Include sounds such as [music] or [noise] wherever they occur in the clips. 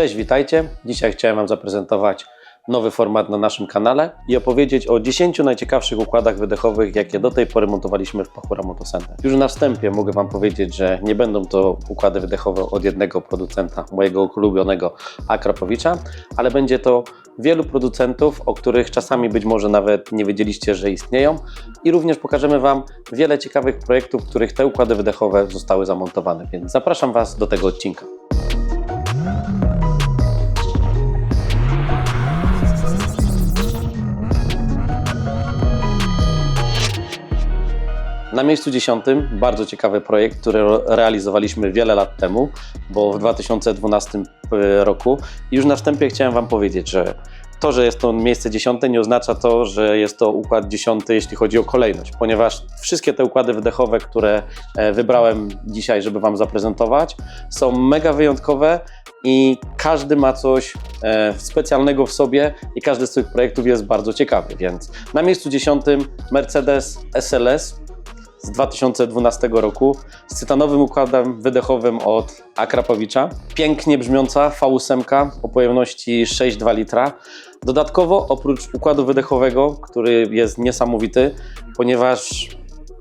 Cześć, witajcie. Dzisiaj chciałem Wam zaprezentować nowy format na naszym kanale i opowiedzieć o 10 najciekawszych układach wydechowych, jakie do tej pory montowaliśmy w Pachura Motocenter. Już na wstępie mogę Wam powiedzieć, że nie będą to układy wydechowe od jednego producenta, mojego ulubionego Akrapowicza, ale będzie to wielu producentów, o których czasami być może nawet nie wiedzieliście, że istnieją i również pokażemy Wam wiele ciekawych projektów, w których te układy wydechowe zostały zamontowane, więc zapraszam Was do tego odcinka. Na miejscu dziesiątym bardzo ciekawy projekt, który realizowaliśmy wiele lat temu, bo w 2012 roku. I już na wstępie chciałem Wam powiedzieć, że to, że jest to miejsce dziesiąte, nie oznacza to, że jest to układ dziesiąty, jeśli chodzi o kolejność, ponieważ wszystkie te układy wydechowe, które e, wybrałem dzisiaj, żeby Wam zaprezentować, są mega wyjątkowe i każdy ma coś e, specjalnego w sobie i każdy z tych projektów jest bardzo ciekawy. Więc na miejscu dziesiątym Mercedes SLS z 2012 roku z cytanowym układem wydechowym od Akrapowicza. Pięknie brzmiąca V8 o pojemności 6,2 litra. Dodatkowo oprócz układu wydechowego, który jest niesamowity, ponieważ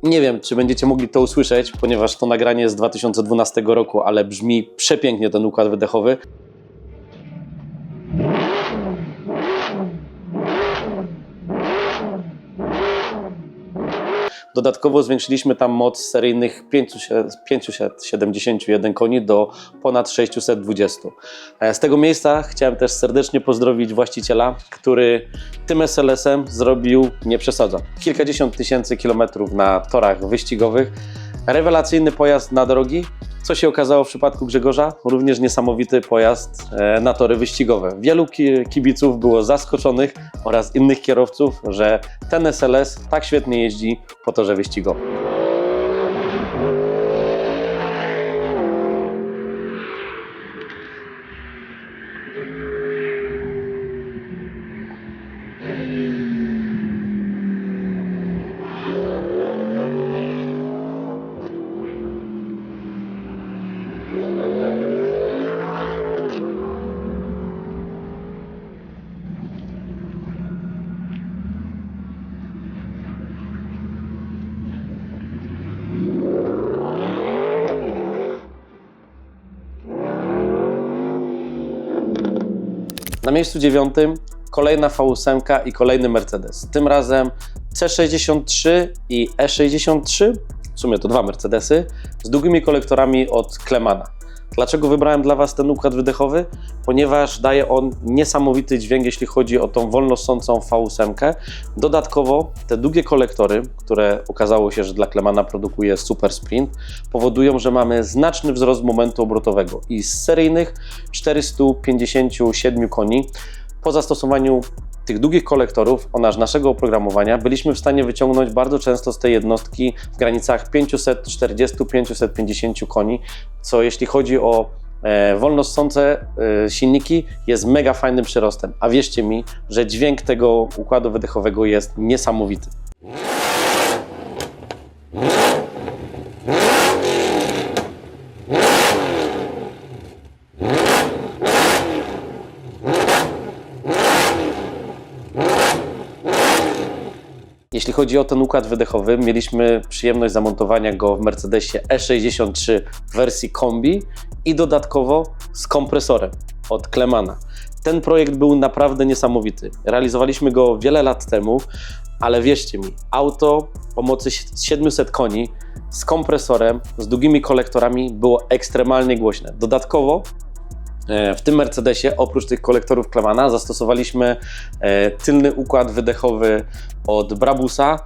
nie wiem, czy będziecie mogli to usłyszeć, ponieważ to nagranie jest z 2012 roku, ale brzmi przepięknie ten układ wydechowy. Dodatkowo zwiększyliśmy tam moc seryjnych 500 571 koni do ponad 620. E, Z tego miejsca chciałem też serdecznie pozdrowić właściciela, który tym SLS-em zrobił, nie przesadzam, kilkadziesiąt tysięcy kilometrów na torach wyścigowych. Rewelacyjny pojazd na drogi, co się okazało w przypadku Grzegorza, również niesamowity pojazd e, na tory wyścigowe. Wielu ki- kibiców było zaskoczonych oraz innych kierowców, że ten SLS tak świetnie jeździ po torze wyścigowym. Na miejscu dziewiątym kolejna V8 i kolejny Mercedes. Tym razem C63 i E63, w sumie to dwa Mercedesy, z długimi kolektorami od Klemana. Dlaczego wybrałem dla Was ten układ wydechowy? Ponieważ daje on niesamowity dźwięk, jeśli chodzi o tą wolno ssącą V8. Dodatkowo te długie kolektory, które okazało się, że dla Klemana produkuje Super Sprint, powodują, że mamy znaczny wzrost momentu obrotowego i z seryjnych 457 koni po zastosowaniu tych długich kolektorów oraz naszego oprogramowania byliśmy w stanie wyciągnąć bardzo często z tej jednostki w granicach 540-550 koni, co jeśli chodzi o e, wolno ssące e, silniki jest mega fajnym przyrostem. A wierzcie mi, że dźwięk tego układu wydechowego jest niesamowity. Jeśli chodzi o ten układ wydechowy, mieliśmy przyjemność zamontowania go w Mercedesie E63 w wersji kombi i dodatkowo z kompresorem od Klemana. Ten projekt był naprawdę niesamowity. Realizowaliśmy go wiele lat temu, ale wierzcie mi, auto o mocy 700 koni z kompresorem, z długimi kolektorami było ekstremalnie głośne. Dodatkowo W tym Mercedesie oprócz tych kolektorów Klemana zastosowaliśmy e, tylny układ wydechowy od Brabusa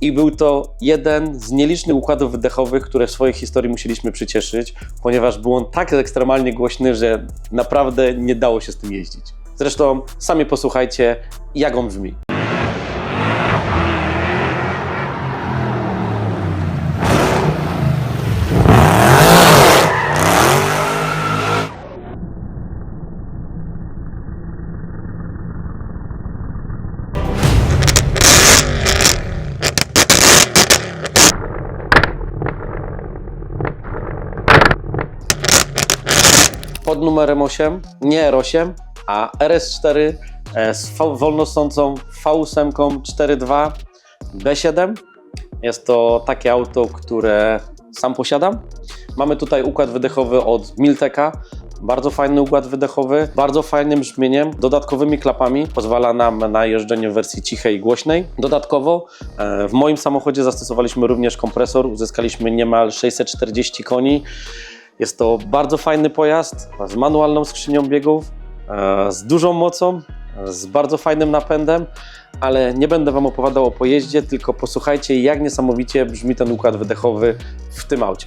i był to jeden z nielicznych układów wydechowych, które w swojej historii musieliśmy przycieszyć, ponieważ był on tak ekstremalnie głośny, że naprawdę nie dało się z tym jeździć. Zresztą sami posłuchajcie, jak on brzmi. Pod numerem 8, nie R8, a RS4 e, z wolnosącą V8 4.2 B7. Jest to takie auto, które sam posiadam. Mamy tutaj układ wydechowy od Milteka. Bardzo fajny układ wydechowy, bardzo fajnym brzmieniem, dodatkowymi klapami. Pozwala nam na jeżdżenie w wersji cichej i głośnej. Dodatkowo e, w moim samochodzie zastosowaliśmy również kompresor. Uzyskaliśmy niemal 640 koni. Jest to bardzo fajny pojazd z manualną skrzynią biegów, e, z dużą mocą, z bardzo fajnym napędem, ale nie będę Wam opowiadał o pojeździe, tylko posłuchajcie, jak niesamowicie brzmi ten układ wydechowy w tym aucie.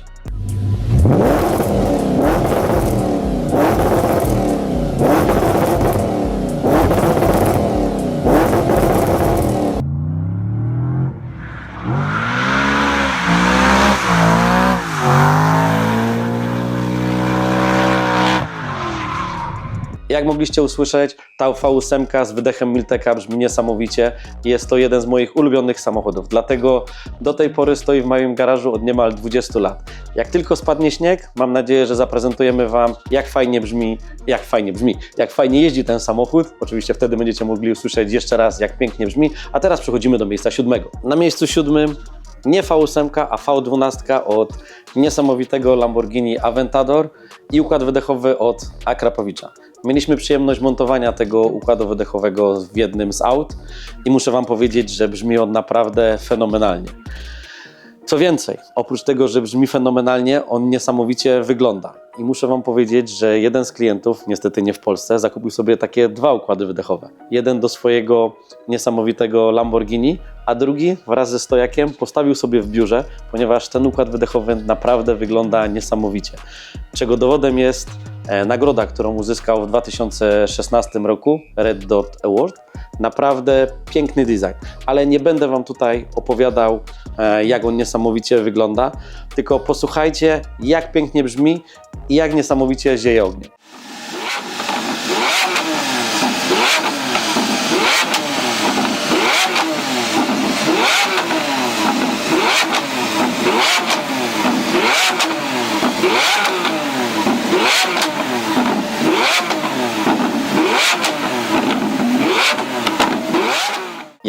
Jak mogliście usłyszeć, ta V8 z wydechem Milteka brzmi niesamowicie jest to jeden z moich ulubionych samochodów. Dlatego do tej pory stoi w moim garażu od niemal 20 lat. Jak tylko spadnie śnieg, mam nadzieję, że zaprezentujemy Wam, jak fajnie brzmi, jak fajnie brzmi, jak fajnie jeździ ten samochód. Oczywiście wtedy będziecie mogli usłyszeć jeszcze raz, jak pięknie brzmi. A teraz przechodzimy do miejsca siódmego. Na miejscu siódmym nie V8, a V12 od niesamowitego Lamborghini Aventador i układ wydechowy od Akrapowicza. Mieliśmy przyjemność montowania tego układu wydechowego w jednym z aut i muszę Wam powiedzieć, że brzmi on naprawdę fenomenalnie. Co więcej, oprócz tego, że brzmi fenomenalnie, on niesamowicie wygląda. I muszę Wam powiedzieć, że jeden z klientów, niestety nie w Polsce, zakupił sobie takie dwa układy wydechowe. Jeden do swojego niesamowitego Lamborghini, a drugi wraz ze stojakiem postawił sobie w biurze, ponieważ ten układ wydechowy naprawdę wygląda niesamowicie. Czego dowodem jest nagroda, którą uzyskał w 2016 roku Red Dot Award. Naprawdę piękny design, ale nie będę Wam tutaj opowiadał, e, jak on niesamowicie wygląda, tylko posłuchajcie, jak pięknie brzmi i jak niesamowicie zieje ogniem.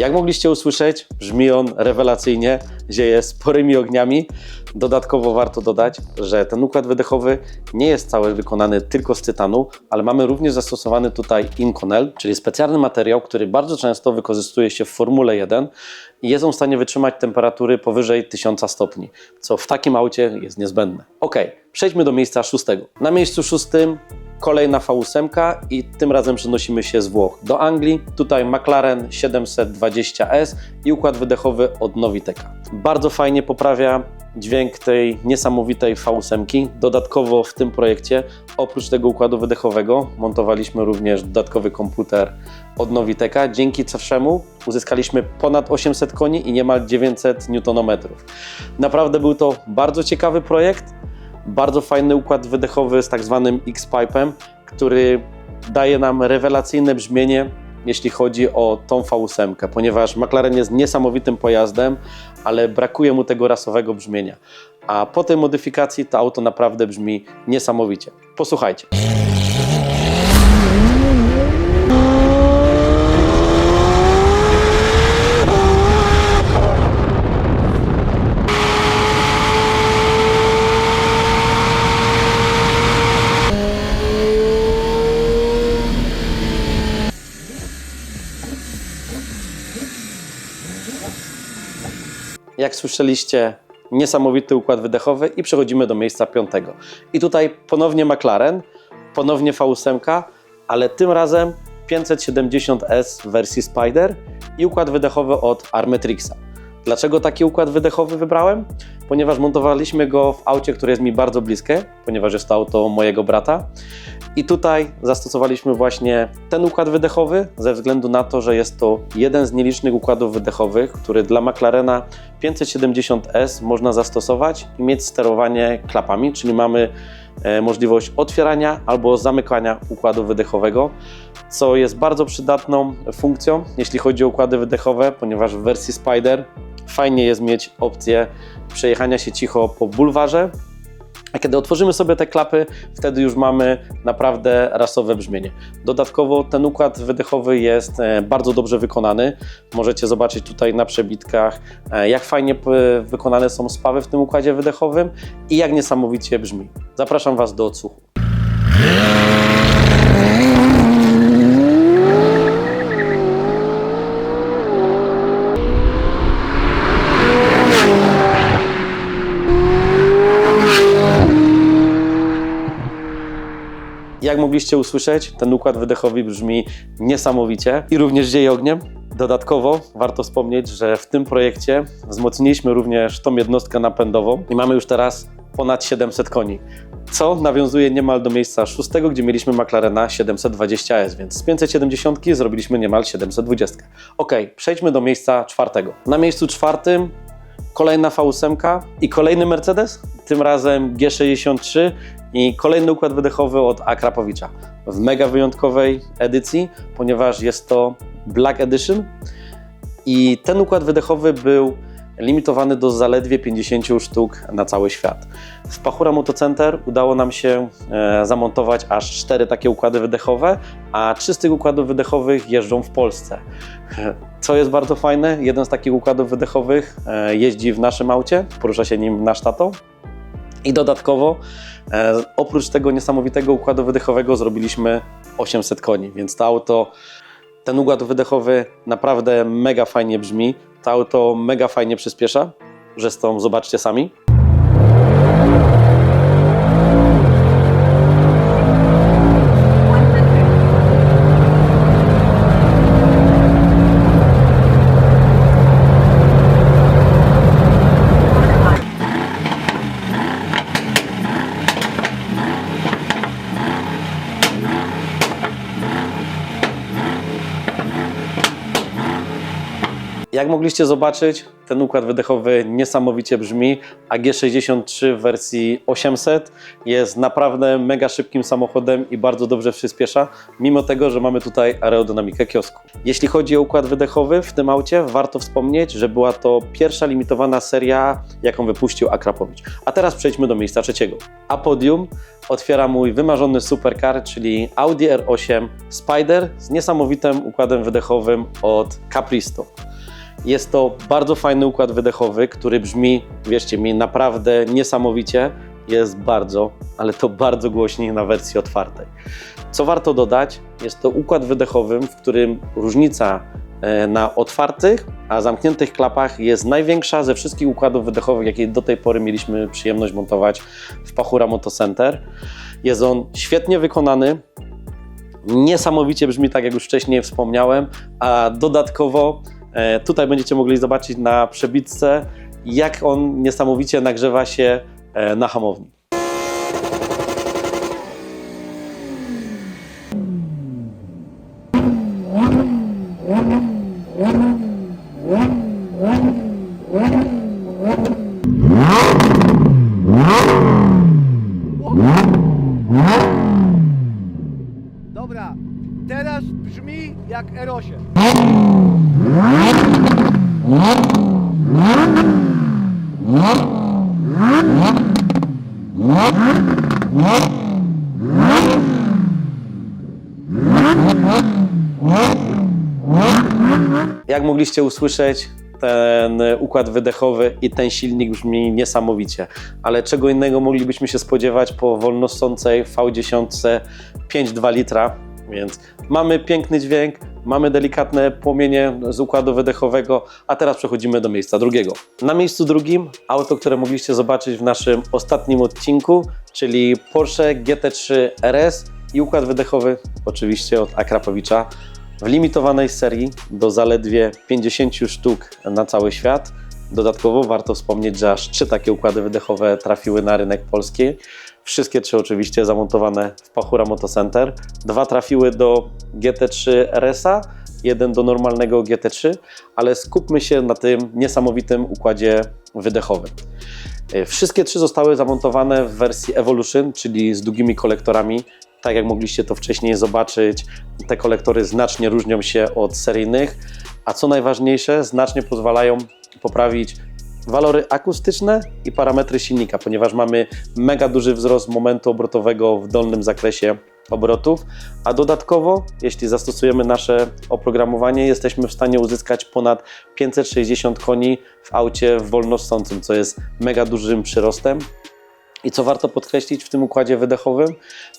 Jak mogliście usłyszeć, brzmi on rewelacyjnie, zieje sporymi ogniami. Dodatkowo warto dodać, że ten układ wydechowy nie jest cały wykonany tylko z tytanu, ale mamy również zastosowany tutaj Inconel, czyli specjalny materiał, który bardzo często wykorzystuje się w Formule 1 i jest on w stanie wytrzymać temperatury powyżej 1000 stopni, co w takim aucie jest niezbędne. Ok, przejdźmy do miejsca szóstego. Na miejscu szóstym kolejna V8 i tym razem przenosimy się z Włoch do Anglii. Tutaj McLaren 720S i układ wydechowy od Noviteka. Bardzo fajnie poprawia dźwięk tej niesamowitej V8. Dodatkowo w tym projekcie, oprócz tego układu wydechowego, montowaliśmy również dodatkowy komputer od Noviteka, dzięki czemu uzyskaliśmy ponad 800 koni i niemal 900 Nm. Naprawdę był to bardzo ciekawy projekt, bardzo fajny układ wydechowy z tak zwanym X-Pipe'em, który daje nam rewelacyjne brzmienie, jeśli chodzi o tą V8, ponieważ McLaren jest niesamowitym pojazdem, ale brakuje mu tego rasowego brzmienia. A po tej modyfikacji to auto naprawdę brzmi niesamowicie. Posłuchajcie. Jak słyszeliście, niesamowity układ wydechowy i przechodzimy do miejsca piątego. I tutaj ponownie McLaren, ponownie V8, ale tym razem 570S w wersji Spider i układ wydechowy od Armetrixa. Dlaczego taki układ wydechowy wybrałem? Ponieważ montowaliśmy go w aucie, które jest mi bardzo bliskie, ponieważ jest to auto mojego brata. I tutaj zastosowaliśmy właśnie ten układ wydechowy, ze względu na to, że jest to jeden z nielicznych układów wydechowych, który dla McLarena 570S można zastosować i mieć sterowanie klapami, czyli mamy e, możliwość otwierania albo zamykania układu wydechowego, co jest bardzo przydatną funkcją, jeśli chodzi o układy wydechowe, ponieważ w wersji Spider fajnie jest mieć opcję przejechania się cicho po bulwarze A kiedy otworzymy sobie te klapy, wtedy już mamy naprawdę rasowe brzmienie. Dodatkowo ten układ wydechowy jest e, bardzo dobrze wykonany. Możecie zobaczyć tutaj na przebitkach, e, jak fajnie wykonane są spawy w tym układzie wydechowym i jak niesamowicie brzmi. Zapraszam Was do odsłuchu. Jak mogliście usłyszeć, ten układ wydechowy brzmi niesamowicie i również dzieje ogniem. Dodatkowo warto wspomnieć, że w tym projekcie wzmocniliśmy również tą jednostkę napędową i mamy już teraz ponad 700 koni, co nawiązuje niemal do miejsca szóstego, gdzie mieliśmy McLarena 720S, więc z 570 zrobiliśmy niemal 720. Ok, przejdźmy do miejsca czwartego. Na miejscu czwartym kolejna V8 i kolejny Mercedes, tym razem G63 i kolejny układ wydechowy od Akrapowicza w mega wyjątkowej edycji, ponieważ jest to Black Edition. I ten układ wydechowy był limitowany do zaledwie 50 sztuk na cały świat. W Pachura Motocenter udało nam się e, zamontować aż cztery takie układy wydechowe, a trzy z tych układów wydechowych jeżdżą w Polsce. [laughs] Co jest bardzo fajne, jeden z takich układów wydechowych e, jeździ w naszym aucie, porusza się nim nasz tato. I dodatkowo, e, oprócz tego niesamowitego układu wydechowego, zrobiliśmy 800 koni, więc to auto, ten układ wydechowy naprawdę mega fajnie brzmi. To auto mega fajnie przyspiesza. Zresztą zobaczcie sami. Jak mogliście zobaczyć, ten układ wydechowy niesamowicie brzmi, a G63 w wersji 800 jest naprawdę mega szybkim samochodem i bardzo dobrze przyspiesza, mimo tego, że mamy tutaj aerodynamikę kiosku. Jeśli chodzi o układ wydechowy w tym aucie, warto wspomnieć, że była to pierwsza limitowana seria, jaką wypuścił Akrapowicz. A teraz przejdźmy do miejsca trzeciego. A podium otwiera mój wymarzony supercar, czyli Audi R8 Spider z niesamowitym układem wydechowym od Capristo. Jest to bardzo fajny układ wydechowy, który brzmi, wierzcie mi, naprawdę niesamowicie. Jest bardzo, ale to bardzo głośniej na wersji otwartej. Co warto dodać, jest to układ wydechowy, w którym różnica e, na otwartych, a zamkniętych klapach jest największa ze wszystkich układów wydechowych, jakie do tej pory mieliśmy przyjemność montować w Pachura Motocenter. Jest on świetnie wykonany, niesamowicie brzmi, tak jak już wcześniej wspomniałem, a dodatkowo tutaj będziecie mogli zobaczyć na przebitce, jak on niesamowicie nagrzewa się e, na hamowni. Dobra, teraz brzmi jak R8. Jak mogliście usłyszeć, ten układ wydechowy i ten silnik brzmi niesamowicie. Ale czego innego moglibyśmy się spodziewać po wolnosącej V10 5,2 litra. Więc mamy piękny dźwięk, mamy delikatne płomienie z układu wydechowego, a teraz przechodzimy do miejsca drugiego. Na miejscu drugim auto, które mogliście zobaczyć w naszym ostatnim odcinku, czyli Porsche GT3 RS i układ wydechowy oczywiście od Akrapowicza w limitowanej serii do zaledwie 50 sztuk na cały świat. Dodatkowo warto wspomnieć, że aż trzy takie układy wydechowe trafiły na rynek polski. Wszystkie trzy oczywiście zamontowane w Pachura Motocenter. Dwa trafiły do GT3 RS-a, jeden do normalnego GT3, ale skupmy się na tym niesamowitym układzie wydechowym. E, Wszystkie trzy zostały zamontowane w wersji Evolution, czyli z długimi kolektorami. Tak jak mogliście to wcześniej zobaczyć, te kolektory znacznie różnią się od seryjnych, a co najważniejsze, znacznie pozwalają poprawić walory akustyczne i parametry silnika, ponieważ mamy mega duży wzrost momentu obrotowego w dolnym zakresie obrotów, a dodatkowo, jeśli zastosujemy nasze oprogramowanie, jesteśmy w stanie uzyskać ponad 560 koni w aucie wolnosącym, co jest mega dużym przyrostem. I co warto podkreślić w tym układzie wydechowym,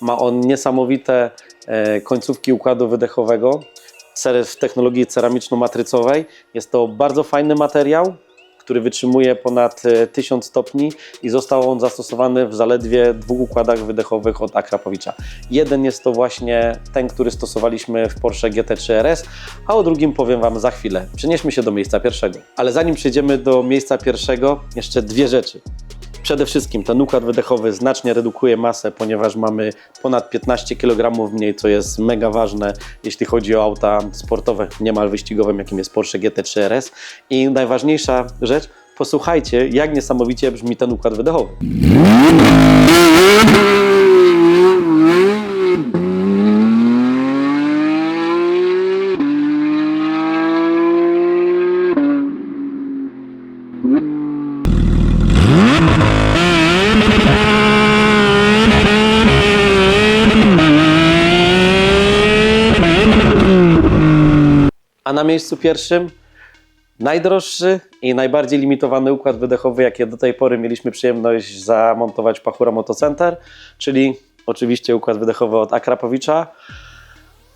ma on niesamowite e, końcówki układu wydechowego w technologii ceramiczno-matrycowej. Jest to bardzo fajny materiał, który wytrzymuje ponad e, 1000 stopni i został on zastosowany w zaledwie dwóch układach wydechowych od Akrapowicza. Jeden jest to właśnie ten, który stosowaliśmy w Porsche GT3 RS, a o drugim powiem Wam za chwilę. Przenieśmy się do miejsca pierwszego. Ale zanim przejdziemy do miejsca pierwszego, jeszcze dwie rzeczy. Przede wszystkim ten układ wydechowy znacznie redukuje masę, ponieważ mamy ponad 15 kg mniej, co jest mega ważne, jeśli chodzi o auta sportowe, niemal wyścigowe, jakim jest Porsche GT3 RS. I najważniejsza rzecz, posłuchajcie, jak niesamowicie brzmi ten układ wydechowy. Na miejscu pierwszym najdroższy i najbardziej limitowany układ wydechowy, jaki do tej pory mieliśmy przyjemność zamontować w Pachura Motocenter, czyli oczywiście układ wydechowy od Akrapowicza,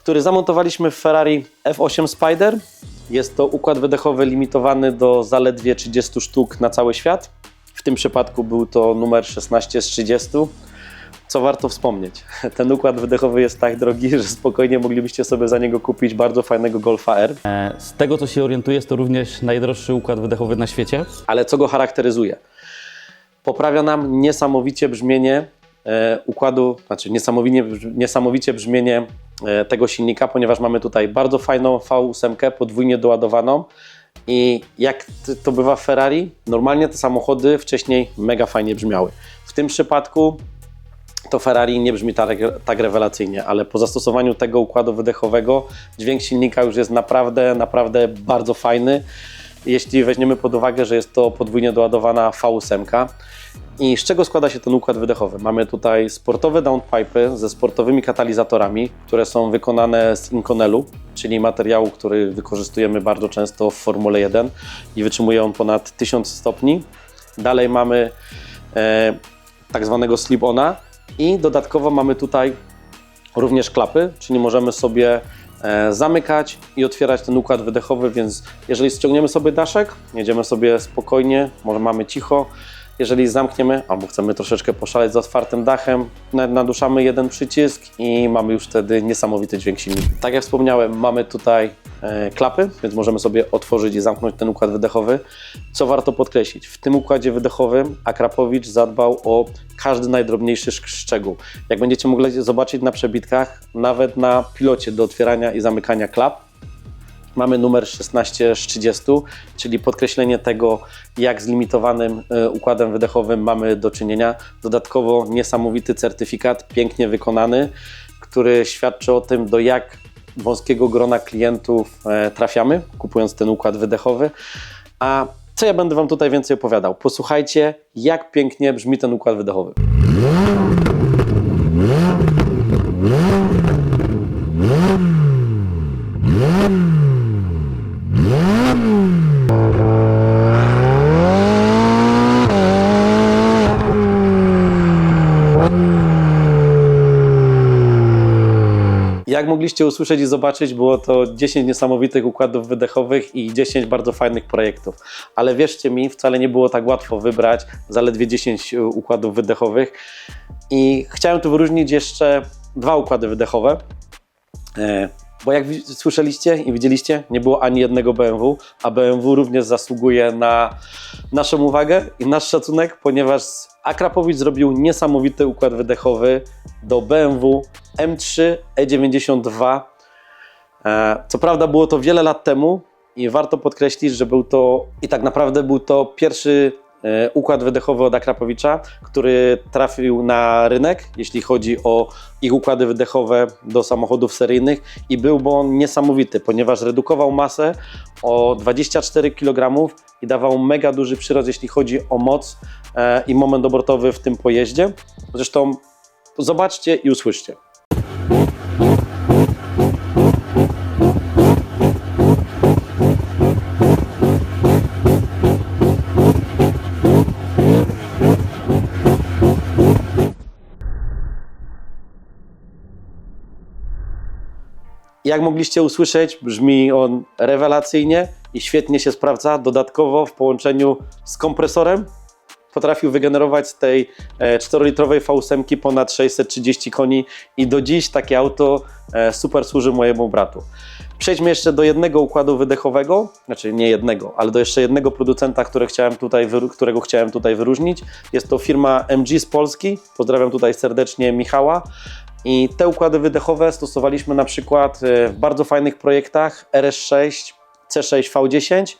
który zamontowaliśmy w Ferrari F8 Spider. Jest to układ wydechowy limitowany do zaledwie 30 sztuk na cały świat. W tym przypadku był to numer 16 z 30. Co warto wspomnieć, [laughs] ten układ wydechowy jest tak drogi, że spokojnie moglibyście sobie za niego kupić bardzo fajnego Golfa R. E, Z tego co się orientuję, jest to również najdroższy układ wydechowy na świecie. Ale co go charakteryzuje? Poprawia nam niesamowicie brzmienie e, układu, znaczy niesamowicie, niesamowicie brzmienie e, tego silnika, ponieważ mamy tutaj bardzo fajną V8 podwójnie doładowaną i jak to bywa w Ferrari, normalnie te samochody wcześniej mega fajnie brzmiały. W tym przypadku to Ferrari nie brzmi tak, tak rewelacyjnie, ale po zastosowaniu tego układu wydechowego dźwięk silnika już jest naprawdę, naprawdę bardzo fajny. Jeśli weźmiemy pod uwagę, że jest to podwójnie doładowana V8. I z czego składa się ten układ wydechowy? Mamy tutaj sportowe downpipe ze sportowymi katalizatorami, które są wykonane z Inconelu, czyli materiału, który wykorzystujemy bardzo często w Formule 1 i wytrzymuje on ponad 1000 stopni. Dalej mamy e, tak zwanego slip-ona i dodatkowo mamy tutaj również klapy, czyli możemy sobie e, zamykać i otwierać ten układ wydechowy, więc jeżeli ściągniemy sobie daszek, jedziemy sobie spokojnie, może mamy cicho, jeżeli zamkniemy, albo chcemy troszeczkę poszaleć z otwartym dachem, na- naduszamy jeden przycisk i mamy już wtedy niesamowity dźwięk silnika. Tak jak wspomniałem, mamy tutaj klapy, więc możemy sobie otworzyć i zamknąć ten układ wydechowy. Co warto podkreślić, w tym układzie wydechowym Akrapowicz zadbał o każdy najdrobniejszy sz- szczegół. Jak będziecie mogli zobaczyć na przebitkach, nawet na pilocie do otwierania i zamykania klap, mamy numer 16 z 30, czyli podkreślenie tego, jak z limitowanym e, układem wydechowym mamy do czynienia. Dodatkowo niesamowity certyfikat, pięknie wykonany, który świadczy o tym, do jak wąskiego grona klientów e, trafiamy, kupując ten układ wydechowy. A co ja będę Wam tutaj więcej opowiadał? Posłuchajcie, jak pięknie brzmi ten układ wydechowy. Jak mogliście usłyszeć i zobaczyć, było to 10 niesamowitych układów wydechowych i 10 bardzo fajnych projektów. Ale wierzcie mi, wcale nie było tak łatwo wybrać zaledwie 10 układów wydechowych. I chciałem tu wyróżnić jeszcze dwa układy wydechowe. Bo jak słyszeliście i widzieliście, nie było ani jednego BMW, a BMW również zasługuje na naszą uwagę i nasz szacunek, ponieważ Akrapowicz zrobił niesamowity układ wydechowy do BMW M3 E92. E, Co prawda było to wiele lat temu i warto podkreślić, że był to i tak naprawdę był to pierwszy układ wydechowy od Akrapowicza, który trafił na rynek, jeśli chodzi o ich układy wydechowe do samochodów seryjnych i byłby on niesamowity, ponieważ redukował masę o 24 kg i dawał mega duży przyrost, jeśli chodzi o moc e, i moment obrotowy w tym pojeździe. Zresztą zobaczcie i usłyszcie. Jak mogliście usłyszeć, brzmi on rewelacyjnie i świetnie się sprawdza. Dodatkowo w połączeniu z kompresorem potrafił wygenerować z tej e, 4-litrowej V8 ponad 630 koni i do dziś takie auto e, super służy mojemu bratu. Przejdźmy jeszcze do jednego układu wydechowego, znaczy nie jednego, ale do jeszcze jednego producenta, które chciałem tutaj, którego chciałem tutaj wyróżnić. Jest to firma MG z Polski. Pozdrawiam tutaj serdecznie Michała. I te układy wydechowe stosowaliśmy na przykład e, w bardzo fajnych projektach RS6, C6, V10.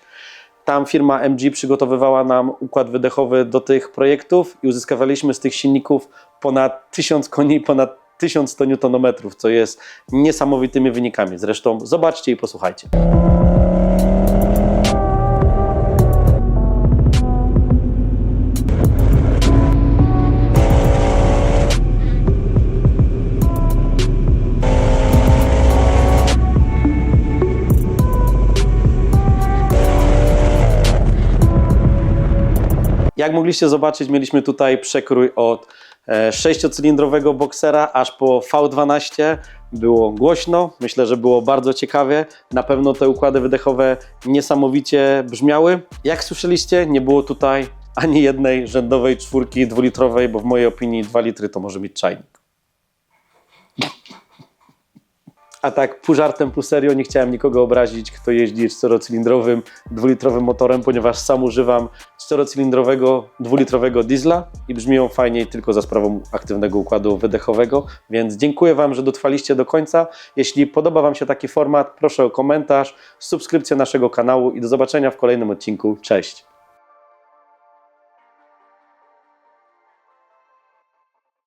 Tam firma MG przygotowywała nam układ wydechowy do tych projektów i uzyskywaliśmy z tych silników ponad 1000 koni, ponad 1100 Nm, co jest niesamowitymi wynikami. Zresztą zobaczcie i posłuchajcie. Jak mogliście zobaczyć, mieliśmy tutaj przekrój od e, sześciocylindrowego boksera aż po V12. Było głośno, myślę, że było bardzo ciekawie. Na pewno te układy wydechowe niesamowicie brzmiały. Jak słyszeliście, nie było tutaj ani jednej rzędowej czwórki dwulitrowej, bo w mojej opinii 2 litry to może mieć czajnik. A tak pół żartem, pół serio, nie chciałem nikogo obrazić, kto jeździ czterocylindrowym, dwulitrowym motorem, ponieważ sam używam czterocylindrowego, dwulitrowego diesla i brzmi fajniej tylko za sprawą aktywnego układu wydechowego. Więc dziękuję Wam, że dotrwaliście do końca. Jeśli podoba Wam się taki format, proszę o komentarz, subskrypcję naszego kanału i do zobaczenia w kolejnym odcinku. Cześć!